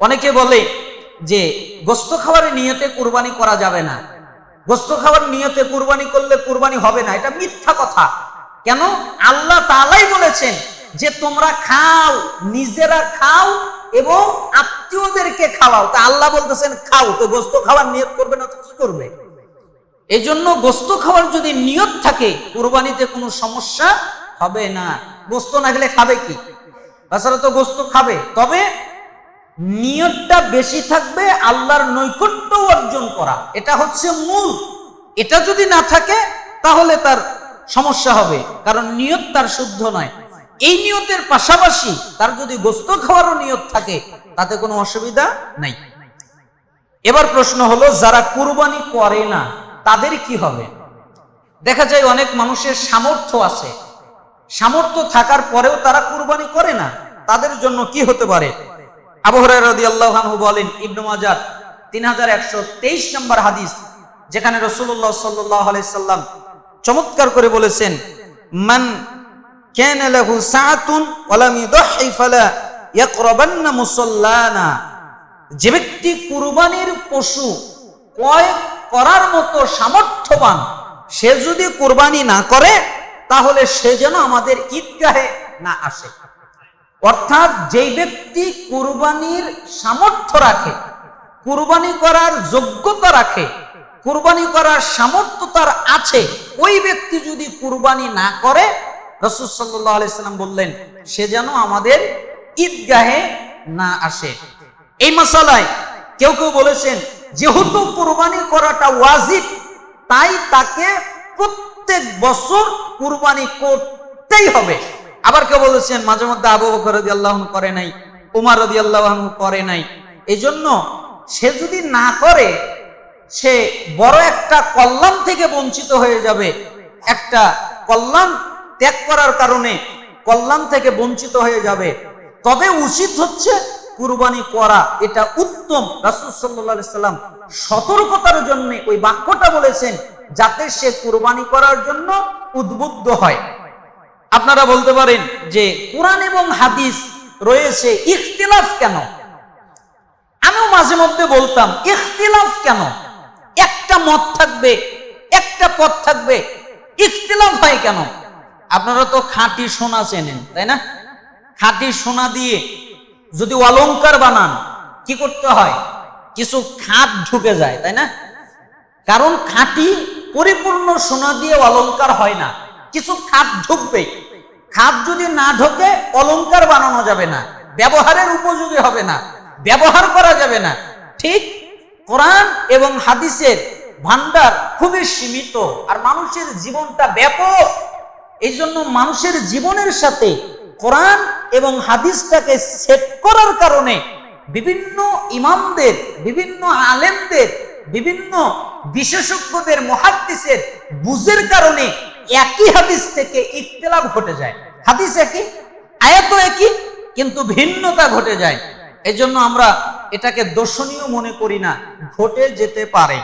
অনেকে বলে যে গোস্ত খাওয়ার নিয়তে কুরবানি করা যাবে না। গোস্ত খাওয়ার নিয়তে কুরবানি করলে কুরবানি হবে না। এটা মিথ্যা কথা। কেন? আল্লাহ তাআলাই বলেছেন যে তোমরা খাও, নিজেরা খাও এবং আত্মীয়দেরকে খাওয়াও। তা আল্লাহ বলতেছেন, খাও। তো গোস্ত খাওয়ার নিয়ত করবে না তো কি করবে? এই জন্য গোস্ত খাওয়ার যদি নিয়ত থাকে, কুরবানিতে কোনো সমস্যা হবে না। গোস্ত না গেলে খাবে কি? তাছাড়া তো গোস্ত খাবে। তবে নিয়তটা বেশি থাকবে আল্লাহর নৈকট্য অর্জন করা। এটা হচ্ছে মূল। এটা যদি না থাকে, তাহলে তার সমস্যা হবে। কারণ নিয়ত তার শুদ্ধ নয়। এই নিয়তের পাশাপাশি তার যদি গোস্ত খাওয়ারও নিয়ত থাকে, তাতে কোনো অসুবিধা নাই। এবার প্রশ্ন হলো, যারা কুরবানি করে না, তাদের কি হবে? দেখা যায় অনেক মানুষের সামর্থ্য আছে। সামর্থ্য থাকার পরেও তারা কুরবানি করে না। তাদের জন্য কি হতে পারে? আবু হুরায়রা রাদিয়াল্লাহু আনহু বলেন, ইবনু মাজাহ 3123 নম্বর হাদিস, যেখানে রাসূলুল্লাহ সাল্লাল্লাহু আলাইহি সাল্লাম চমৎকার করে বলেছেন, মান কানা লাহু সাআতুন ওয়া লাম ইউদহি ফালা ইয়াকরাবান্না মুসাল্লানা. যে ব্যক্তি কুরবানির পশু ক্রয় করার মতো সামর্থ্যবান, সে যদি কুরবানি না করে, তাহলে সে যেন আমাদের ঈদগাহে না আসে। অর্থাৎ যেই ব্যক্তি কুরবানির সামর্থ্য রাখে, কুরবানি করার যোগ্যতা রাখে, কুরবানি করার সামর্থ্য তার আছে, ওই ব্যক্তি যদি কুরবানি না করে, রসুল সাল্লাহ আলাইসাল্লাম বললেন, সে যেন আমাদের ঈদগাহে না আসে। এই মশালায় কেউ কেউ বলেছেন, যেহেতু কুরবানি করাটা ওয়াজিব, তাই তাকে প্রত্যেক বছর কুরবানি করতেই হবে। আবার কেউ বলেছেন, মাঝে মধ্যে আবু বকর করে নাই, উমার রদি আল্লাহ করে নাই। এই জন্য সে যদি না করে, সে বড় একটা কল্যাণ থেকে বঞ্চিত হয়ে যাবে। একটা কল্যাণ ত্যাগ করার কারণে কল্যাণ থেকে বঞ্চিত হয়ে যাবে। তবে উচিত হচ্ছে কুরবানি করা। এটা উত্তম। রাসুল সাল্লাহ সাল্লাম সতর্কতার জন্য ওই বাক্যটা বলেছেন, যাতে সে কুরবানি করার জন্য উদ্বুদ্ধ হয়। আপনারা বলতে পারেন যে কোরআন এবং হাদিস রয়েছে ইখতিলাফ কেন? আমিও মাঝে মধ্যে বলতাম, ইখতিলাফ কেন? একটা মত থাকবে, একটা পথ থাকবে, ইখতিলাফ হয় কেন? আপনারা তো খাঁটি সোনা চেনেন, তাই না? খাঁটি সোনা দিয়ে যদি অলংকার বানান, কি করতে হয়? কিছু খাত ঢুকে যায়, তাই না? কারণ খাঁটি পরিপূর্ণ সোনা দিয়ে অলংকার হয় না, কিছু খাত ঢুকবে। খাত যদি না ঢোকে, অলংকার বানানো যাবে না, ব্যবহারের উপযোগী হবে না, ব্যবহার করা যাবে না। ঠিক কোরআন এবং হাদিসের ভান্ডার খুবই সীমিত, আর মানুষের জীবনটা ব্যাপক। এই জন্য মানুষের জীবনের সাথে কোরআন এবং হাদিসটাকে সেট করার কারণে বিভিন্ন ইমামদের, বিভিন্ন আলেমদের, বিভিন্ন বিশেষজ্ঞদের, মহাদ্দিসের বুঝের কারণে একই হাদিস থেকে ইখতলাফ ঘটে যায়। হাদিস একই আয়াত একই, কিন্তু ভিন্নতা ঘটে যায়। এজন্য আমরা এটাকে দর্শনীয় মনে করি না, ঘটে যেতে পারে।